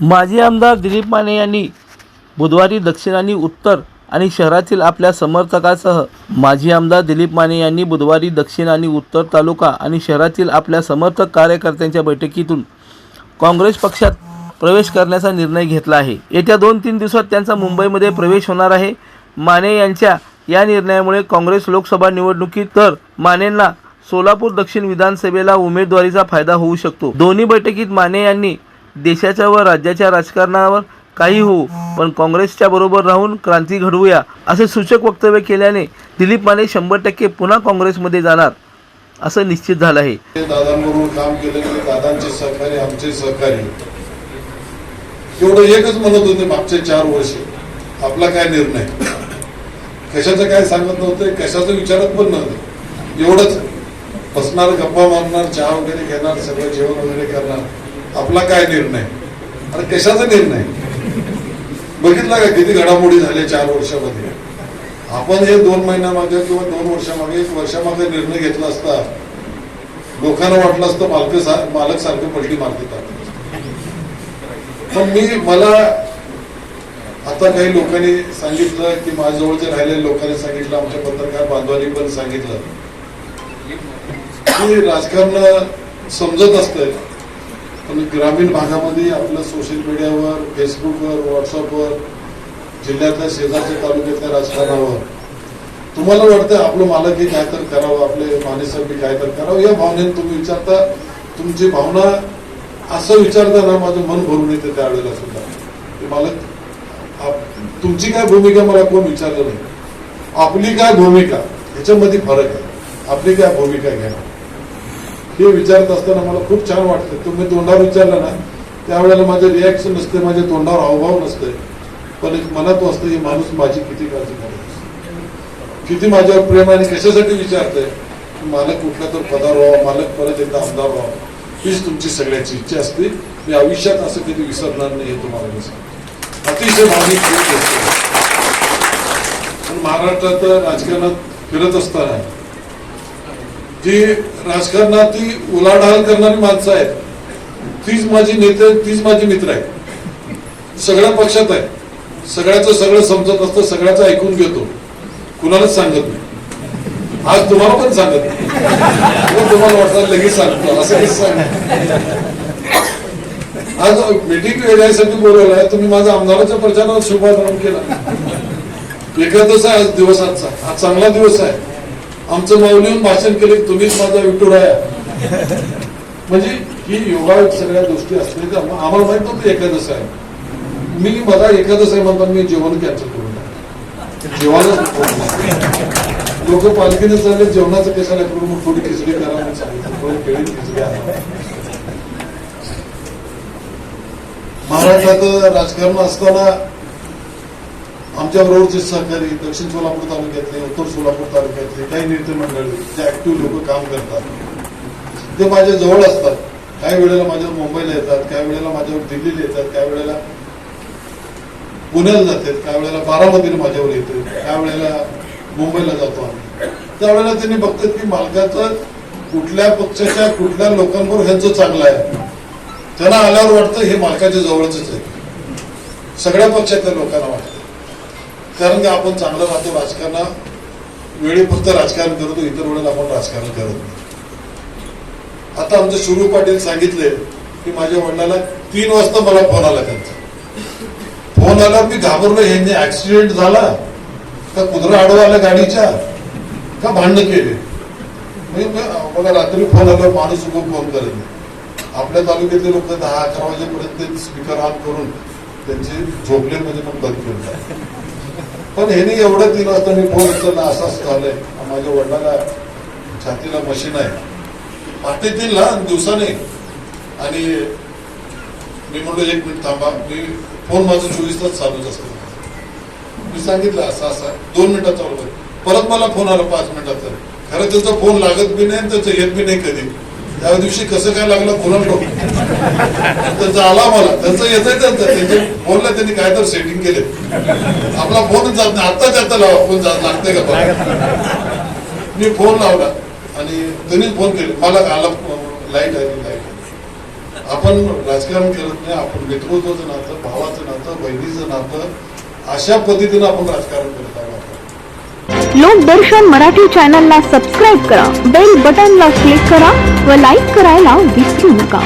माजी आमदार दिलीप माने यांनी बुधवारी दक्षिण आणि उत्तर आणि शहरातील आपल्या समर्थकासह माजी आमदार दिलीप माने यांनी बुधवारी दक्षिण आणि उत्तर तालुका आणि शहरातील आपल्या समर्थक कार्यकर्त्यांच्या बैठकीतून काँग्रेस पक्षात प्रवेश करण्याचा निर्णय घेतला आहे. येत्या दोन तीन दिवसात त्यांचा मुंबईमध्ये प्रवेश होणार आहे. माने यांच्या या निर्णयामुळे काँग्रेस लोकसभा निवडणुकीत तर मानेंना सोलापूर दक्षिण विधानसभेला उमेदवारीचा फायदा होऊ शकतो. दोन्ही बैठकीत माने यांनी देशाच्या व राज्याच्या राजकारणावर काही होऊ पण काँग्रेसच्या बरोबर राहून क्रांती घडवूया असे सूचक वक्तव्य केल्याने दिलीप माने शंभर टक्के पुन्हा काँग्रेसमध्ये जाणार असं निश्चित झालं आहे. दादांबरोबर काम केलं की दादांचे सहकारी आमचे सहकारी. एवढं एकच म्हणत होते मागचे चार वर्ष. आपला काय निर्णय? कशाचं काय सांगत नव्हते कशाचं विचारत पण नव्हते. एवढंच. बसणार गप्पा मारणार चहा वगैरे घेणार सगळं जेवण वगैरे करणार. आपला काय निर्णय? अरे कशाचा निर्णय? बघितला का किती घडामोडी झाल्या चार वर्षामध्ये? आपण हे दोन महिन्यामागे किंवा दोन वर्षामागे एक वर्षामागे निर्णय घेतला असता लोकांना वाटलं असतं मालक मालक सारखं पलटी मारते पण मी मला आता काही लोकांनी सांगितलं की माझ्याजवळचे राहिलेल्या लोकांनी सांगितलं आमच्या पत्रकार बांधवांनी पण सांगितलं. की राजकारण समजत असतंय पण ग्रामीण भागामध्ये आपलं सोशल मीडियावर फेसबुकवर व्हॉट्सअपवर जिल्ह्यातल्या शेजारच्या तालुक्यातल्या राजकारणावर. तुम्हाला वाटतं आपलं मालकही काय तर करावं आपले मानेसाहेबी काय तर करावं? या भावनेने तुम्ही विचारता तुमची भावना असं विचारताना माझं मन भरून येते त्यावेळेला सुद्धा. मला मालक आप- तुमची काय भूमिका मला कोण विचारलं नाही. आपली काय भूमिका ह्याच्यामध्ये फरक आहे. आपली काय भूमिका घ्या. हे विचारत असताना मला खूप छान वाटतं. तुम्ही तोंडावर विचारलं ना त्यावेळेला माझं रिॲक्शन नसते माझ्या तोंडावर हावभाव नसते पण एक मनात असतं ही माणूस माझी किती काळजी करत किती माझ्यावर प्रेम आणि कशासाठी विचारतंय? मालक कुठल्या तर पदार व्हावा मालक परत एकदा आमदार व्हावा. हीच तुमची सगळ्याची इच्छा असते मी आयुष्यात असं कधी विसरणार नाही हे तुम्हाला मी सांगतो अतिशय भावनिक पण महाराष्ट्रात राजकारणात फिरत असताना जी राजकारणात ती उलाढाल करणारी माणसं आहेत तीच माझी नेते तीच माझी मित्र आहेत सगळ्या पक्षात आहे सगळ्याचं सगळं समजत असतं सगळ्याचं ऐकून घेतो कुणालाच सांगत नाही आज तुम्हाला पण सांगत नाही वाटतं लगेच सांगतो. असं सांग? आज मीटिंग यासाठी बोलवलं. आहे तुम्ही माझा आमदाराच्या प्रचारात शुभारंभ केला. एखादच आहे आज दिवस आजचा. हा चांगला दिवस आहे. आमचं माऊलीहून भाषण केले तुम्हीच माझा विठुर आहे म्हणजे ही योगा सगळ्या गोष्टी असल्या आम्हाला माहीत नव्हतं एकादश आहे. मी मला एकादश आहे म्हणतात मी जेवण कॅन्सल करून. जेवणच लोक पालखीने चालले जेवणाचं कशाला करून मग थोडी खिचडी करा म्हणून सांगितलं थोडी केळी खिचडी महाराष्ट्रात राजकारण असताना आमच्या बरोबरचे सहकारी दक्षिण सोलापूर तालुक्यातले उत्तर सोलापूर तालुक्यातले काही नेते मंडळी जे ऍक्टिव्ह लोक काम करतात ते माझ्या जवळ असतात. काही वेळेला माझ्यावर मुंबईला येतात काही वेळेला माझ्यावर दिल्लीला येतात काही वेळेला पुण्याला जातात काही वेळेला बारामतीला माझ्यावर येते काही वेळेला मुंबईला जातो आम्ही. त्यावेळेला त्यांनी बघतात की मालकाचं कुठल्या पक्षाच्या कुठल्या लोकांवर ह्यांचं चांगलं आहे. त्यांना आल्यावर वाटतं हे मालकाच्या जवळच आहे. सगळ्या पक्षातल्या लोकांना वाटतं. कारण की आपण चांगलं राहतो राजकारणा वेळी फक्त राजकारण करतो इतर वेळेला आपण राजकारण करत नाही. आता आमचे सुरू पाटील सांगितले की माझ्या वडिलाला तीन वाजता मला फोन आला त्यांचा. फोन आला मी घाबरलो ह्यांनी ऍक्सिडेंट झाला. का कुत्रा आडवा आला गाडीच्या का भांडणं केले? मी बघा रात्री फोन आला माणूस उभं फोन करत नाही आपल्या तालुक्यातले लोक दहा अकरा वाजेपर्यंत स्पीकर ऑन करून त्यांचे झोपले म्हणजे पण बंद केलं. पण ह्याने एवढं दिलं असतं मी फोन उचलला असं असं झालंय. माझ्या वडिलाला छातीला मशीन आहे. पहाटे तीनला आणि दिवसाने. आणि मी म्हणलो एक मिनिट थांबा मी फोन माझं चोवीस तास चालूच असतो. मी सांगितलं असं असं. दोन मिनिटाचा चालू परत मला फोन आला पाच मिनिटात तर. खरं त्याचा फोन लागत बी नाही त्याचं येत बी नाही कधी. त्या दिवशी कसं काय लागलं फोन त्यांचा आला मला. त्यांचं येतंय त्यांचं. त्यांचे फोनला त्यांनी काय तर सेटिंग केले. आपला फोनच जात नाही. आत्ताच आता लावा. फोन जात लागतंय का मी फोन लावला आणि त्यांनीच फोन केले. मला आला लाइट आली लाइट आपण राजकारण करत नाही. आपण मित्रत्वाचं नातं भावाचं नातं बहिणीचं नातं अशा पद्धतीनं आपण राजकारण करत आहोत लोकदर्शन मराठी चॅनलला सबस्क्राईब करा बेल बटनला क्लिक करा व लाईक करायला विसरू नका.